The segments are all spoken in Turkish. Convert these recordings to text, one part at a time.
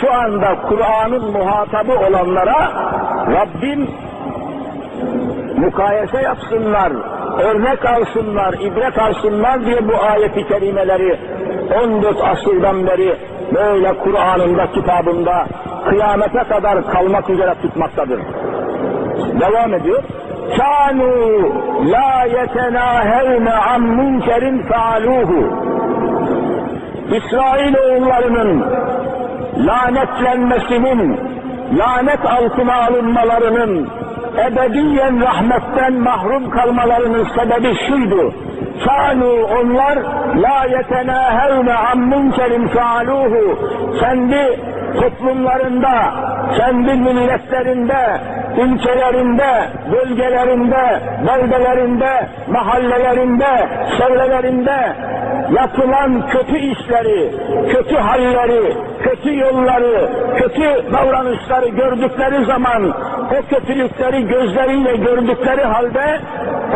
şu anda Kur'an'ın muhatabı olanlara Rabbim mukayese yapsınlar, örnek alsınlar, ibret alsınlar diye bu ayeti kerimeleri 14 asırdan beri böyle Kur'an'ında, kitabında kıyamete kadar kalmak üzere tutmaktadır. Devam ediyor. Kânû lâ yetenâhevne an münkerin fealûhu. İsrailoğullarının lanetlenmesinin, lanet altına alınmalarının, ebediyen rahmetten mahrum kalmalarının sebebi şuydu. Kânû onlar la yetenâhevne an münkerin fealûhu. Kendi toplumlarında, kendi milletlerinde, ülkelerinde, bölgelerinde, beldelerinde, mahallelerinde, çevrelerinde yapılan kötü işleri, kötü halleri, kötü yolları, kötü davranışları gördükleri zaman o kötülükleri gözleriyle gördükleri halde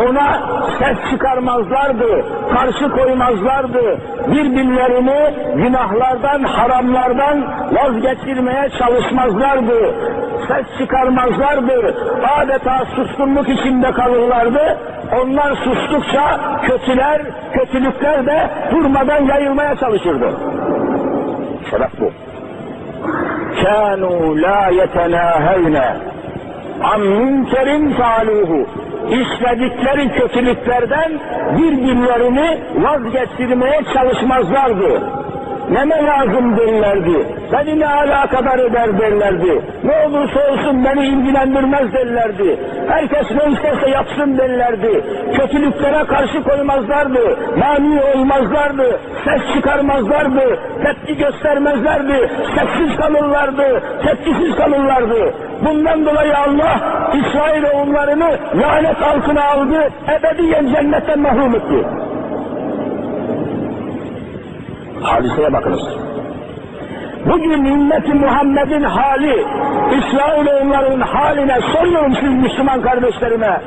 ona ses çıkarmazlardı, karşı koymazlardı. Birbirlerini günahlardan, haramlardan vazgeçirmeye çalışmazlardı. Ses çıkarmazlardı. Adeta suskunluk içinde kalırlardı. Onlar sustukça kötüler, kötülükler de durmadan yayılmaya çalışırdı. Sebep bu. Kânû lâ yetenâhevne an münkerin fâluhu işledikleri kötülüklerden birbirlerini vazgeçirmeye çalışmazlardı. Neme lazım derlerdi. Beni ne alakadar eder derlerdi. Ne olursa olsun beni ilgilendirmez derlerdi. Herkes ne isterse yapsın derlerdi. Kötülüklere karşı koymazlardı. Mani olmazlardı. Ses çıkarmazlardı. Tepki göstermezlerdi. Sessiz kalırlardı. Tepkisiz kalırlardı. Bundan dolayı Allah İsrail oğullarını lanet altına aldı. Ebediyen cennetten mahrum etti. Hadiseye bakınız. Bugün ümmeti Muhammed'in hali, İsrailoğulların haline soruyorum siz Müslüman kardeşlerime.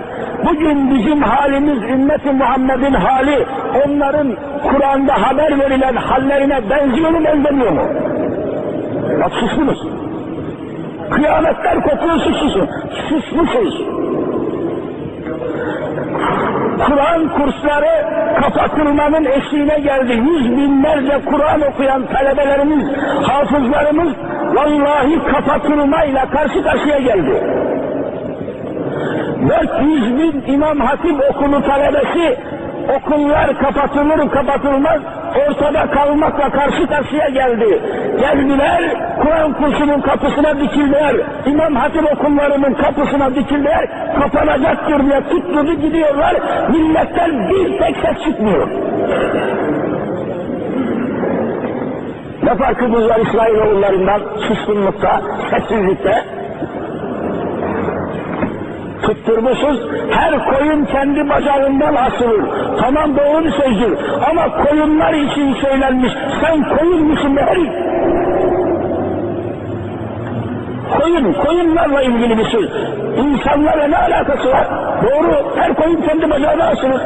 Bugün bizim halimiz ümmeti Muhammed'in hali, onların Kur'an'da haber verilen hallerine benziyor mu benzemiyor mu? Bak sustunuz. Kıyametler kokuyor susmuşsun. Susmuşuz. Kur'an kursları kapatılmanın eşiğine geldi. Yüz binlerce Kur'an okuyan talebelerimiz, hafızlarımız vallahi kapatılmayla karşı karşıya geldi. 400 bin İmam Hatip okulu talebesi okullar kapatılır kapatılmaz ortada kalmakla karşı karşıya geldi. Geldiler, Kur'an kursunun kapısına dikildiler, İmam Hatip okullarının kapısına dikildiler, kapanacaktır diye tutturdu gidiyorlar, milletten bir tek ses çıkmıyor. Ne farkı bunlar İsrailoğullarından suskunlukta, sessizlikte? Tutturmuşuz. Her koyun kendi bacağından asılır. Tamam doğru sözdür. Ama koyunlar için söylenmiş. Sen koyun musun be herif? Koyun, koyunlarla ilgili bir söz. İnsanlarla ne alakası var? Doğru, her koyun kendi bacağına asılır.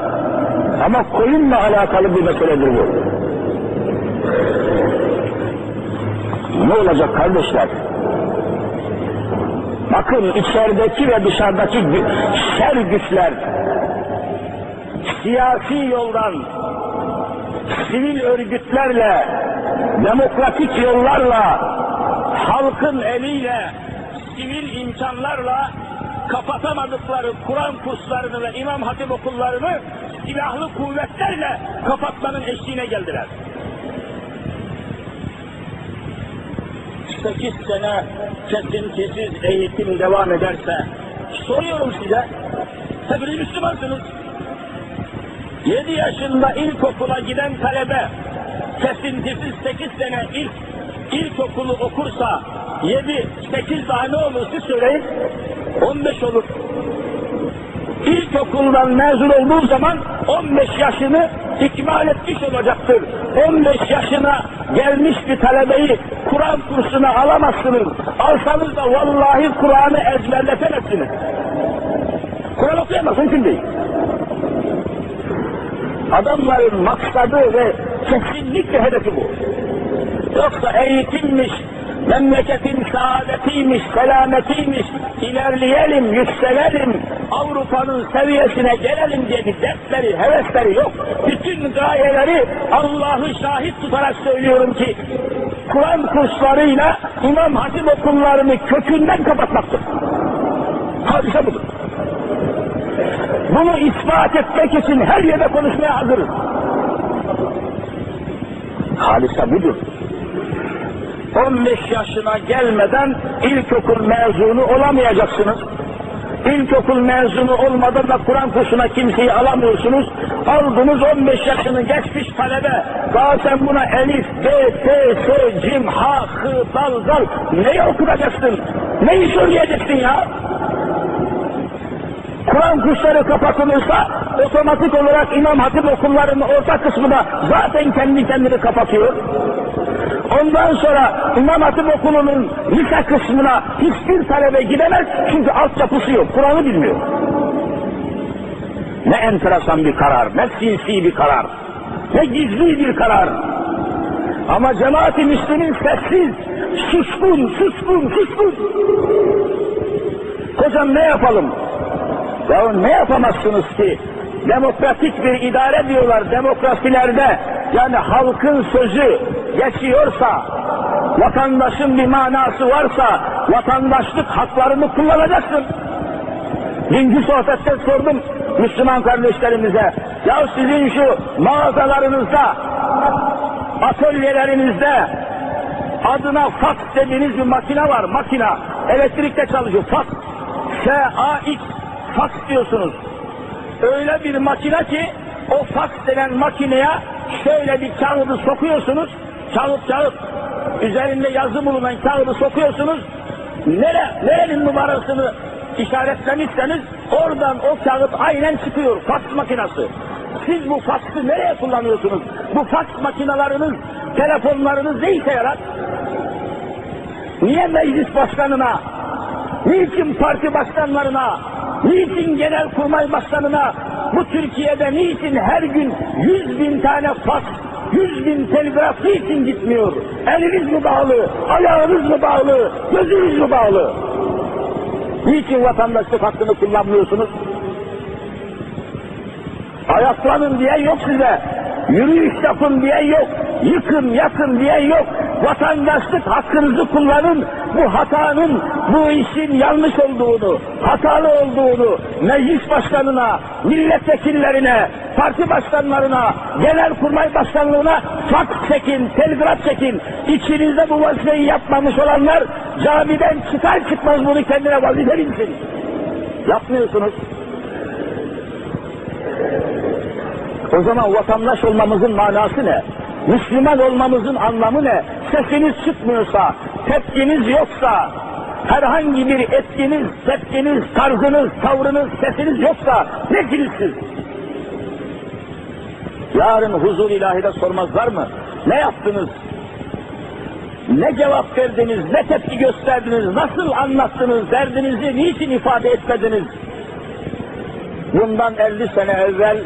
Ama koyunla alakalı bir meseledir bu. Ne olacak kardeşler? Bakın içerideki ve dışarıdaki şer güçler siyasi yoldan sivil örgütlerle demokratik yollarla halkın eliyle sivil imkanlarla kapatamadıkları Kur'an kurslarını ve İmam Hatip okullarını silahlı kuvvetlerle kapatmanın eşiğine geldiler. Sekiz sene kesintisiz eğitim devam ederse, soruyorum size, hepiniz Müslümansınız. Yedi yaşında ilkokula giden talebe, kesintisiz sekiz sene ilk ilkokulu okursa, yedi, sekiz daha ne olur siz söyleyin, on beş olur. İlkokuldan mezun olduğu zaman 15 yaşını ikmal etmiş olacaktır. 15 yaşına gelmiş bir talebeyi Kur'an kursuna alamazsınız. Alsanız da vallahi Kur'an'ı ezberletemezsiniz. Kur'an okuyamaz, mümkün değil. Adamların maksadı ve kesinlikle hedefi bu. Yoksa eğitilmiş, memleketin saadetiymiş, selametiymiş, ilerleyelim, yükselelim, Avrupa'nın seviyesine gelelim diye bir dertleri, hevesleri yok. Bütün gayeleri Allah'ı şahit tutarak söylüyorum ki, Kur'an kurslarıyla İmam Hatip okullarını kökünden kapatmaktır. Hadise budur. Bunu ispat etmek için her yerde konuşmaya hazırız. Halise budur. 15 yaşına gelmeden ilkokul mezunu olamayacaksınız. İlkokul mezunu olmadan da Kur'an kursuna kimseyi alamıyorsunuz. Aldınız 15 yaşını geçmiş talebe. Sen buna elif, b, t, s, cim, ha, hı, dal, dal. Neyi okutacaksın? Neyi söyleyeceksin ya? Kur'an kursları kapatılırsa otomatik olarak İmam Hatip okullarının orta kısmı da zaten kendi kendini kapatıyor. Ondan sonra İmam Hatip okulunun lise kısmına hiçbir talebe gidemez çünkü altyapısı yok, Kur'an'ı bilmiyor. Ne enteresan bir karar, ne sinsi bir karar, ne gizli bir karar. Ama cemaat-i Müslümin sessiz, suskun, suskun, suskun. Hocam ne yapalım? Ya ne yapamazsınız ki? Demokratik bir idare diyorlar demokrasilerde. Yani halkın sözü geçiyorsa, vatandaşın bir manası varsa, vatandaşlık haklarını kullanacaksın. Dünkü sohbette sordum Müslüman kardeşlerimize. Ya sizin şu mağazalarınızda, atölyelerinizde adına faks dediğiniz bir makine var. Makina. Elektrikte çalışıyor. Faks. F-A-X. Faks diyorsunuz. Öyle bir makine ki o faks denen makineye şöyle bir kağıdı sokuyorsunuz. Kağıt kağıt. Üzerinde yazı bulunan kağıdı sokuyorsunuz. Nere, nerenin numarasını işaretlemişseniz oradan o kağıt aynen çıkıyor. Faks makinesi. Siz bu faksı nereye kullanıyorsunuz? Bu faks makinalarınız, telefonlarınız ne işe yarar? Niye meclis başkanına, niçin parti başkanlarına, niçin genel kurmay başkanına, bu Türkiye'de niçin her gün yüz bin tane faks, yüz bin telgraf niçin gitmiyor? Eliniz mi bağlı, ayağınız mı bağlı, gözünüz mü bağlı? Niçin vatandaşlık hakkını kullanmıyorsunuz? Ayaklanın diye yok size. Yürüyüş yapın diye yok. Yıkın yakın diye yok. Vatandaşlık hakkınızı kullanın. Bu hatanın, bu işin yanlış olduğunu, hatalı olduğunu meclis başkanına, milletvekillerine, parti başkanlarına, genel kurmay başkanlığına faks çekin, telgraf çekin. İçinizde bu vazifeyi yapmamış olanlar camiden çıkar çıkmaz bunu kendine vazife bilsin. Yapmıyorsunuz. O zaman vatandaş olmamızın manası ne? Müslüman olmamızın anlamı ne? Sesiniz çıkmıyorsa, tepkiniz yoksa, herhangi bir etkiniz, tepkiniz, tarzınız, tavrınız, sesiniz yoksa nesiniz siz? Yarın huzur ilahide sormazlar mı? Ne yaptınız? Ne cevap verdiniz, ne tepki gösterdiniz, nasıl anlattınız, derdinizi niçin ifade etmediniz? Bundan 50 sene evvel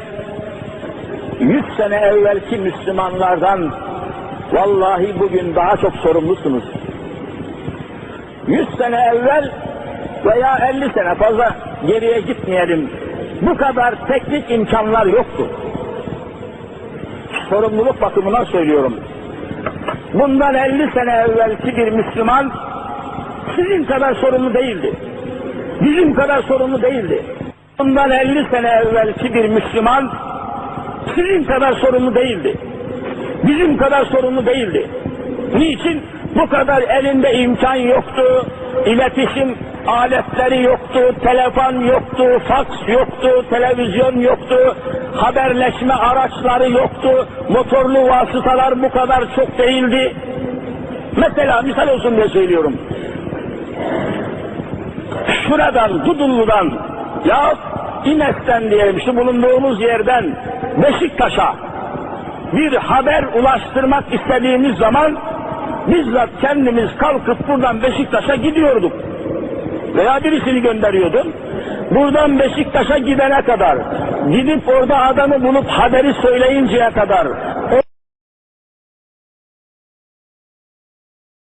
100 sene evvelki Müslümanlardan vallahi bugün daha çok sorumlusunuz. 100 sene evvel veya 50 sene fazla geriye gitmeyelim. Bu kadar teknik imkanlar yoktu. Sorumluluk bakımından söylüyorum. Bundan 50 sene evvelki bir Müslüman sizin kadar sorumlu değildi. Bizim kadar sorumlu değildi. Bundan 50 sene evvelki bir Müslüman sizin kadar sorumlu değildi. Bizim kadar sorumlu değildi. Niçin? Bu kadar elinde imkan yoktu, iletişim aletleri yoktu, telefon yoktu, faks yoktu, televizyon yoktu, haberleşme araçları yoktu, motorlu vasıtalar bu kadar çok değildi. Mesela misal olsun diye söylüyorum. Şuradan, Dudullu'dan ya İmek'ten diyelim şu bulunduğumuz yerden Beşiktaş'a bir haber ulaştırmak istediğimiz zaman bizzat kendimiz kalkıp buradan Beşiktaş'a gidiyorduk. Veya birisini gönderiyordum. Buradan Beşiktaş'a gidene kadar, gidip orada adamı bulup haberi söyleyinceye kadar,